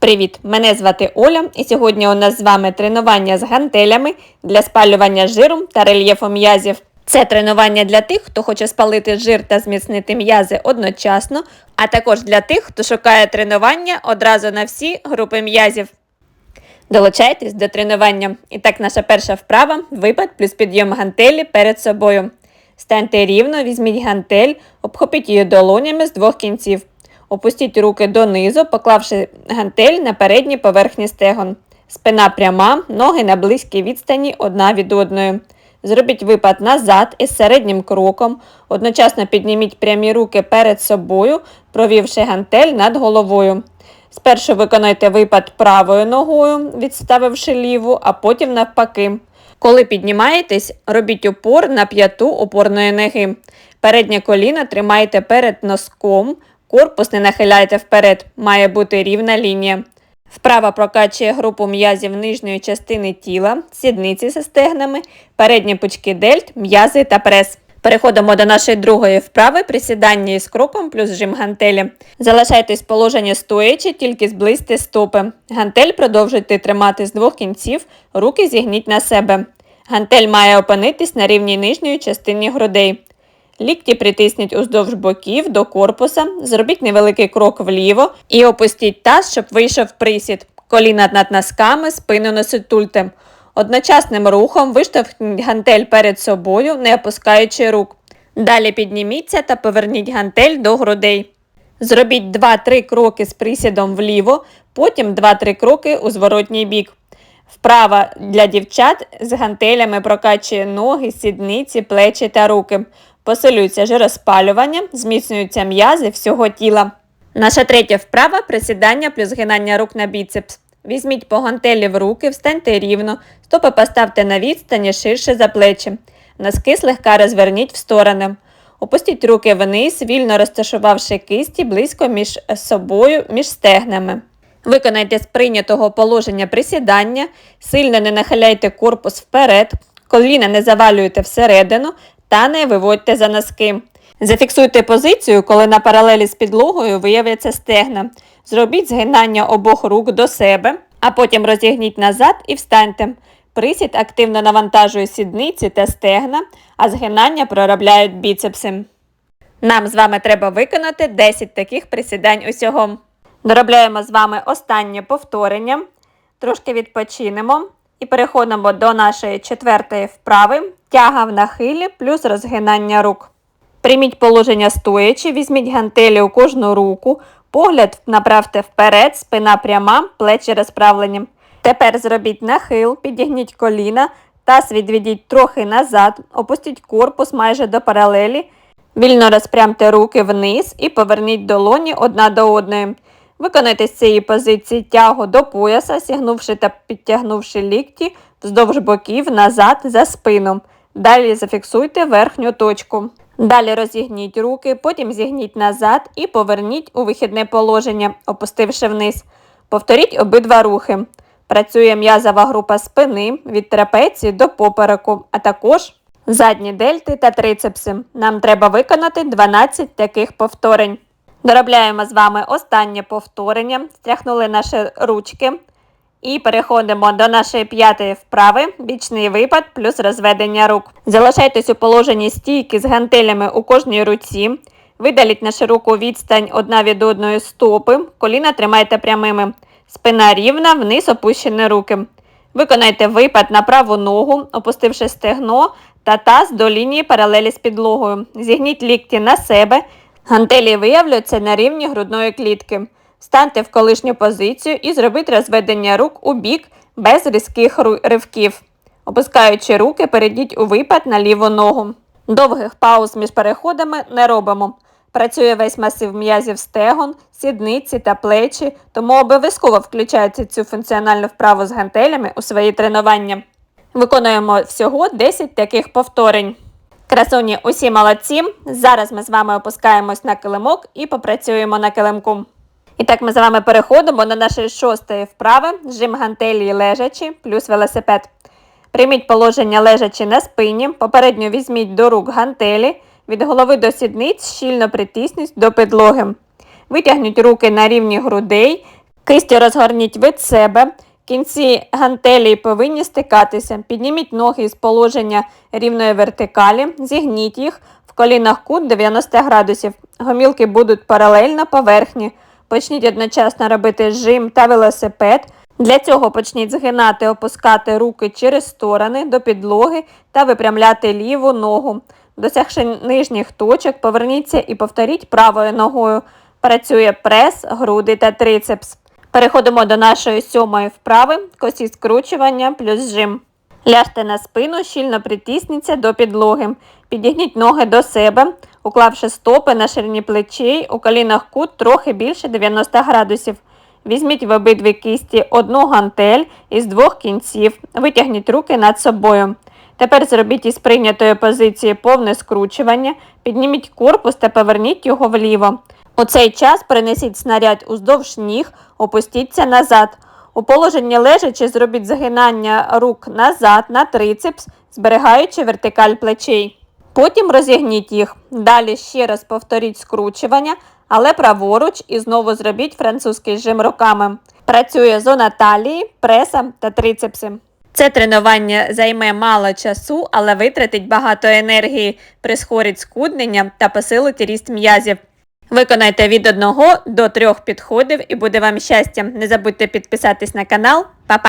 Привіт! Мене звати Оля, і сьогодні у нас з вами тренування з гантелями для спалювання жиру та рельєфу м'язів. Це тренування для тих, хто хоче спалити жир та зміцнити м'язи одночасно, а також для тих, хто шукає тренування одразу на всі групи м'язів. Долучайтесь до тренування. І так, наша перша вправа випад плюс підйом гантелі перед собою. Станьте рівно, візьміть гантель, обхопіть її долонями з двох кінців. Опустіть руки донизу, поклавши гантель на передній поверхні стегон. Спина пряма, ноги на близькій відстані одна від одної. Зробіть випад назад із середнім кроком. Одночасно підніміть прямі руки перед собою, провівши гантель над головою. Спершу виконайте випад правою ногою, відставивши ліву, а потім навпаки. Коли піднімаєтесь, робіть упор на п'яту опорної ноги. Переднє коліно тримайте перед носком, корпус не нахиляйте вперед, має бути рівна лінія. Вправа прокачує групу м'язів нижньої частини тіла, сідниці зі стегнами, передні пучки дельт, м'язи та прес. Переходимо до нашої другої вправи присідання із кроком плюс жим гантелі. Залишайтесь в положенні стоячи, тільки зблизьте стопи. Гантель продовжуйте тримати з двох кінців, руки зігніть на себе. Гантель має опинитись на рівній нижньої частині грудей. Лікті притисніть уздовж боків до корпуса, зробіть невеликий крок вліво і опустіть таз, щоб вийшов присід. Коліна над носками, спину не сутульте. Одночасним рухом виштовхніть гантель перед собою, не опускаючи рук. Далі підніміться та поверніть гантель до грудей. Зробіть 2-3 кроки з присідом вліво, потім 2-3 кроки у зворотній бік. Вправа для дівчат з гантелями прокачує ноги, сідниці, плечі та руки. Посилюється жироспалювання, зміцнюються м'язи всього тіла. Наша третя вправа присідання плюс згинання рук на біцепс. Візьміть по гантелі в руки, встаньте рівно, стопи поставте на відстані ширше за плечі. Носки слегка розверніть в сторони. Опустіть руки вниз, вільно розташувавши кисті близько між собою, між стегнами. Виконайте з прийнятого положення присідання, сильно не нахиляйте корпус вперед, коліна не завалюйте всередину та не виводьте за носки. Зафіксуйте позицію, коли на паралелі з підлогою виявляться стегна. Зробіть згинання обох рук до себе, а потім розігніть назад і встаньте. Присід активно навантажує сідниці та стегна, а згинання проробляють біцепси. Нам з вами треба виконати 10 таких присідань усього. Доробляємо з вами останнє повторення, трошки відпочинемо і переходимо до нашої четвертої вправи тяга в нахилі плюс розгинання рук. Прийміть положення стоячи, візьміть гантелі у кожну руку, погляд направте вперед, спина пряма, плечі розправлені. Тепер зробіть нахил, підігніть коліна, таз відведіть трохи назад, опустіть корпус майже до паралелі, вільно розпрямте руки вниз і поверніть долоні одна до одної. Виконайте з цієї позиції тягу до пояса, сігнувши та підтягнувши лікті вздовж боків назад за спину. Далі зафіксуйте верхню точку. Далі розігніть руки, потім зігніть назад і поверніть у вихідне положення, опустивши вниз. Повторіть обидва рухи. Працює м'язова група спини від трапеції до попереку, а також задні дельти та трицепси. Нам треба виконати 12 таких повторень. Доробляємо з вами останнє повторення, стряхнули наші ручки. І переходимо до нашої п'ятої вправи бічний випад плюс розведення рук. Залишайтесь у положенні стійки з гантелями у кожній руці. Видаліть на широку відстань одна від одної стопи, коліна тримайте прямими. Спина рівна, вниз опущені руки. Виконайте випад на праву ногу, опустивши стегно та таз до лінії паралелі з підлогою. Зігніть лікті на себе. Гантелі виявляться на рівні грудної клітки. Станьте в колишню позицію і зробіть розведення рук у бік без різких ривків. Опускаючи руки, перейдіть у випад на ліву ногу. Довгих пауз між переходами не робимо. Працює весь масив м'язів стегон, сідниці та плечі, тому обов'язково включайте цю функціональну вправу з гантелями у свої тренування. Виконуємо всього 10 таких повторень. Красуні, усі молодці. Зараз ми з вами опускаємось на килимок і попрацюємо на килимку. І так ми з вами переходимо до нашої шостої вправи жим гантелі лежачі плюс велосипед. Прийміть положення лежачи на спині, попередньо візьміть до рук гантелі, від голови до сідниць щільно притисніть до підлоги. Витягніть руки на рівні грудей Кисті розгорніть від себе. Кінці гантелі повинні стикатися. Підніміть ноги з положення рівної вертикалі, зігніть їх в колінах кут 90 градусів. Гомілки будуть паралельно поверхні. Почніть одночасно робити жим та велосипед. Для цього почніть згинати, опускати руки через сторони до підлоги та випрямляти ліву ногу. Досягши нижніх точок, поверніться і повторіть правою ногою. Працює прес, груди та трицепс. Переходимо до нашої сьомої вправи, косі скручування плюс жим. Ляжте на спину, щільно притисніться до підлоги. Підігніть ноги до себе, уклавши стопи на ширині плечей, у колінах кут трохи більше 90 градусів. Візьміть в обидві кісті одну гантель із двох кінців, витягніть руки над собою. Тепер зробіть із прийнятої позиції повне скручування, підніміть корпус та поверніть його вліво. У цей час перенесіть снаряд уздовж ніг, опустіться назад. У положенні лежачи зробіть загинання рук назад на трицепс, зберігаючи вертикаль плечей. Потім розігніть їх. Далі ще раз повторіть скручування, але праворуч і знову зробіть французький жим руками. Працює зона талії, преса та трицепси. Це тренування займе мало часу, але витратить багато енергії, прискорить скуднення та посилить ріст м'язів. Виконайте від 1 до 3 підходів і буде вам щастя. Не забудьте підписатись на канал. Па-па!